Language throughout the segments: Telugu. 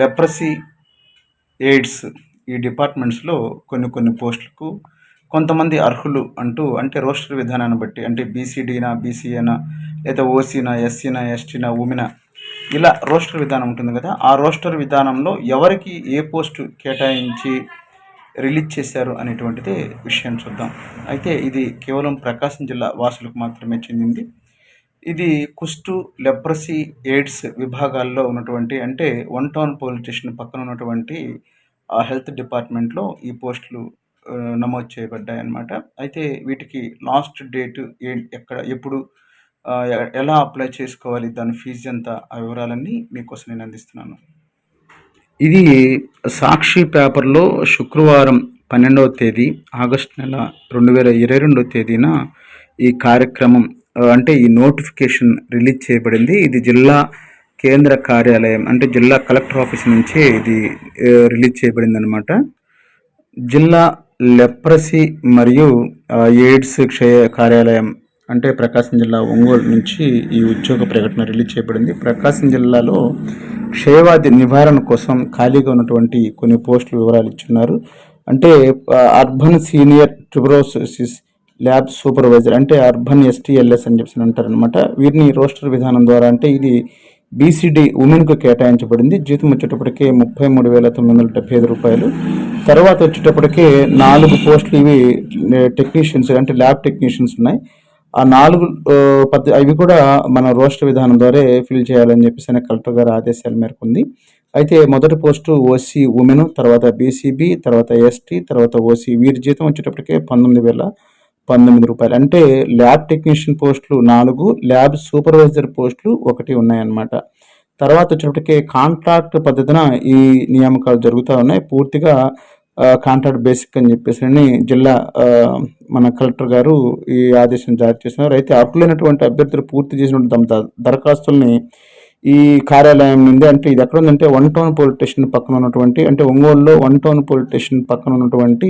లెప్రసీ ఎయిడ్స్ ఈ డిపార్ట్మెంట్స్లో కొన్ని కొన్ని పోస్టులకు కొంతమంది అర్హులు అంటూ అంటే రోస్టర్ విధానాన్ని బట్టి అంటే బీసీడీనా బీసీఏనా లేదా ఓసీనా ఎస్సీనా ఎస్టీనా ఉమెనా ఇలా రోస్టర్ విధానం ఉంటుంది కదా. ఆ రోస్టర్ విధానంలో ఎవరికి ఏ పోస్టు కేటాయించి రిలీజ్ చేశారు అనేటువంటిది విషయం చూద్దాం. అయితే ఇది కేవలం ప్రకాశం జిల్లా వాసులకు మాత్రమే చెందింది. ఇది కుష్టు లెప్రసీ ఎయిడ్స్ విభాగాల్లో ఉన్నటువంటి అంటే వన్ టౌన్ పోలీస్ స్టేషన్ పక్కన ఉన్నటువంటి ఆ హెల్త్ డిపార్ట్మెంట్లో ఈ పోస్టులు నమోదు చేయబడ్డాయి అన్నమాట అయితే వీటికి లాస్ట్ డేట్ ఏ ఎక్కడ ఎప్పుడు ఎలా అప్లై చేసుకోవాలి దాని ఫీజు ఎంత ఆ వివరాలన్నీ మీకోసం నేను అందిస్తున్నాను. ఇది సాక్షి పేపర్లో శుక్రవారం పన్నెండవ తేదీ ఆగస్టు నెల రెండు వేల ఇరవై రెండవ తేదీన ఈ కార్యక్రమం అంటే ఈ నోటిఫికేషన్ రిలీజ్ చేయబడింది. ఇది జిల్లా కేంద్ర కార్యాలయం అంటే జిల్లా కలెక్టర్ ఆఫీస్ నుంచే ఇది రిలీజ్ చేయబడింది అనమాట జిల్లా లెప్రసీ మరియు ఎయిడ్స్ క్షయ కార్యాలయం అంటే ప్రకాశం జిల్లా ఒంగోలు నుంచి ఈ ఉద్యోగ ప్రకటన రిలీజ్ చేయబడింది. ప్రకాశం జిల్లాలో క్షయవాది నివారణ కోసం ఖాళీగా ఉన్నటువంటి కొన్ని పోస్టుల వివరాలు ఇచ్చున్నారు. అంటే urban senior tuberculosis lab supervisor అంటే అర్బన్ ఎస్టీఎల్ఎస్ అని చెప్పి అంటారనమాట వీరిని రోస్టర్ విధానం ద్వారా అంటే ఇది బీసీడీ ఉమెన్కు కేటాయించబడింది. జీతం వచ్చేటప్పటికే ముప్పై మూడు వేల తొమ్మిది వందల డెబ్బై ఐదు రూపాయలు. తర్వాత వచ్చేటప్పటికే నాలుగు పోస్టులు ఇవి టెక్నీషియన్స్ అంటే ల్యాబ్ టెక్నీషియన్స్ ఉన్నాయి. ఆ నాలుగు పద్ పద్ధ అవి కూడా మన రోస్టర్ విధానం ద్వారా ఫిల్ చేయాలని చెప్పేసి ఆయన కలెక్టర్ గారి ఆదేశాల మేరకు ఉంది. అయితే మొదటి పోస్టు ఓసీ ఉమెన్ తర్వాత బీసీబీ తర్వాత ఎస్టీ తర్వాత ఓసీ. వీరి జీతం వచ్చేటప్పటికే పంతొమ్మిది వేల పంతొమ్మిది రూపాయలు. అంటే ల్యాబ్ టెక్నీషియన్ పోస్టులు నాలుగు ల్యాబ్ సూపర్వైజర్ పోస్టులు ఒకటి ఉన్నాయన్నమాట. తర్వాత వచ్చేటప్పటికి కాంట్రాక్ట్ పద్ధతిన ఈ నియామకాలు జరుగుతూ ఉన్నాయి. పూర్తిగా కాంట్రాక్ట్ బేసిక్ అని చెప్పేసి జిల్లా మన కలెక్టర్ గారు ఈ ఆదేశం జారీ చేసినారు అయితే అర్హులైనటువంటి అభ్యర్థులు పూర్తి చేసినటువంటి తమ దరఖాస్తుల్ని ఈ కార్యాలయం నుండి అంటే ఇది ఎక్కడ ఉందంటే వన్ టౌన్ పోలీస్ స్టేషన్ పక్కన ఉన్నటువంటి అంటే ఒంగోలులో వన్ టౌన్ పోలీస్ స్టేషన్ పక్కన ఉన్నటువంటి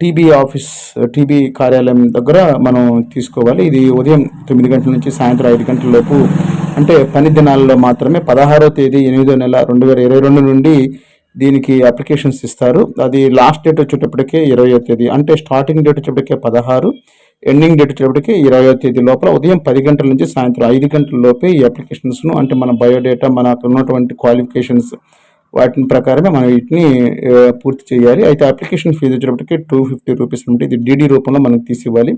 టీబీ ఆఫీస్ టీబీ కార్యాలయం దగ్గర మనం తీసుకోవాలి. ఇది ఉదయం తొమ్మిది గంటల నుంచి సాయంత్రం ఐదు గంటల లోపు. అంటే పని దినాల్లో మాత్రమే పదహారో తేదీ ఎనిమిదో నెల రెండు వేల ఇరవై రెండు నుండి దీనికి అప్లికేషన్స్ ఇస్తారు. అది లాస్ట్ డేట్ వచ్చేటప్పటికే ఇరవయో తేదీ. అంటే స్టార్టింగ్ డేట్ వచ్చేటప్పటికే పదహారు ఎండింగ్ డేట్ వచ్చేటప్పటికి ఇరవయో తేదీ లోపల ఉదయం పది గంటల నుంచి సాయంత్రం ఐదు గంటల లోపే ఈ అప్లికేషన్స్ను అంటే మన బయోడేటా మనకు ఉన్నటువంటి క్వాలిఫికేషన్స్ వాటిని ప్రకారమే మనం వీటిని పూర్తి చేయాలి. అయితే అప్లికేషన్ ఫీజు వచ్చేటప్పటికి టూ ఫిఫ్టీ రూపీస్ ఉంటే ఇది డీడీ రూపంలో మనకు తీసివ్వాలి.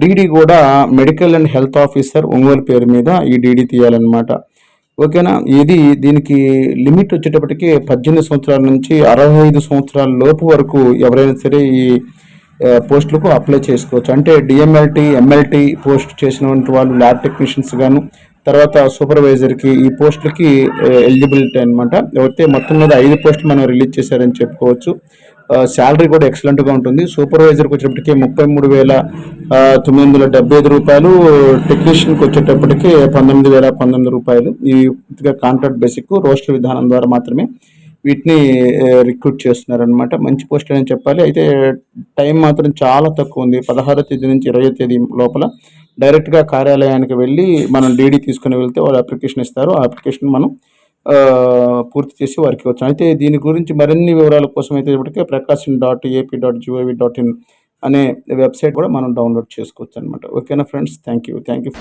డీడీ కూడా medical and health officer Ongole పేరు మీద ఈ డీడీ తీయాలన్నమాట. ఓకేనా? ఇది దీనికి లిమిట్ వచ్చేటప్పటికి పద్దెనిమిది సంవత్సరాల నుంచి అరవై ఐదు సంవత్సరాల లోపు వరకు ఎవరైనా సరే ఈ పోస్టులకు అప్లై చేసుకోవచ్చు. అంటే డిఎంఎల్టీ ఎంఎల్టీ పోస్ట్ చేసినటువంటి వాళ్ళు ల్యాబ్ టెక్నీషియన్స్ గాను తర్వాత సూపర్వైజర్కి ఈ పోస్టులకి ఎలిజిబిలిటీ అనమాట అయితే మొత్తం మీద ఐదు పోస్టులు మనం రిలీజ్ చేశారని చెప్పుకోవచ్చు. శాలరీ కూడా ఎక్సలెంట్గా ఉంటుంది. సూపర్వైజర్కి వచ్చేటప్పటికి ముప్పై మూడు వేల తొమ్మిది వందల డెబ్బై ఐదు రూపాయలు. టెక్నీషియన్కి వచ్చేటప్పటికి పంతొమ్మిది వేల పంతొమ్మిది రూపాయలు. ఈ కాంట్రాక్ట్ బేసిక్ రోస్టర్ విధానం ద్వారా మాత్రమే. వీటిని రిక్రూట్ చేస్తున్నారనమాట మంచి పోస్ట్ అని చెప్పాలి. అయితే టైం మాత్రం చాలా తక్కువ ఉంది. పదహారో తేదీ నుంచి ఇరవై తేదీ లోపల డైరెక్ట్గా కార్యాలయానికి వెళ్ళి మనం డీడీ తీసుకుని వెళ్తే వాళ్ళు అప్లికేషన్ ఇస్తారు. ఆ అప్లికేషన్ మనం పూర్తి చేసి వారికి వచ్చాం అయితే దీని గురించి మరిన్ని వివరాల కోసం అయితే ఇప్పటికే Prakasam dot AP dot gov dot in అనే వెబ్సైట్ కూడా మనం డౌన్లోడ్ చేసుకోవచ్చు అనమాట ఓకేనా friends? Thank you thank you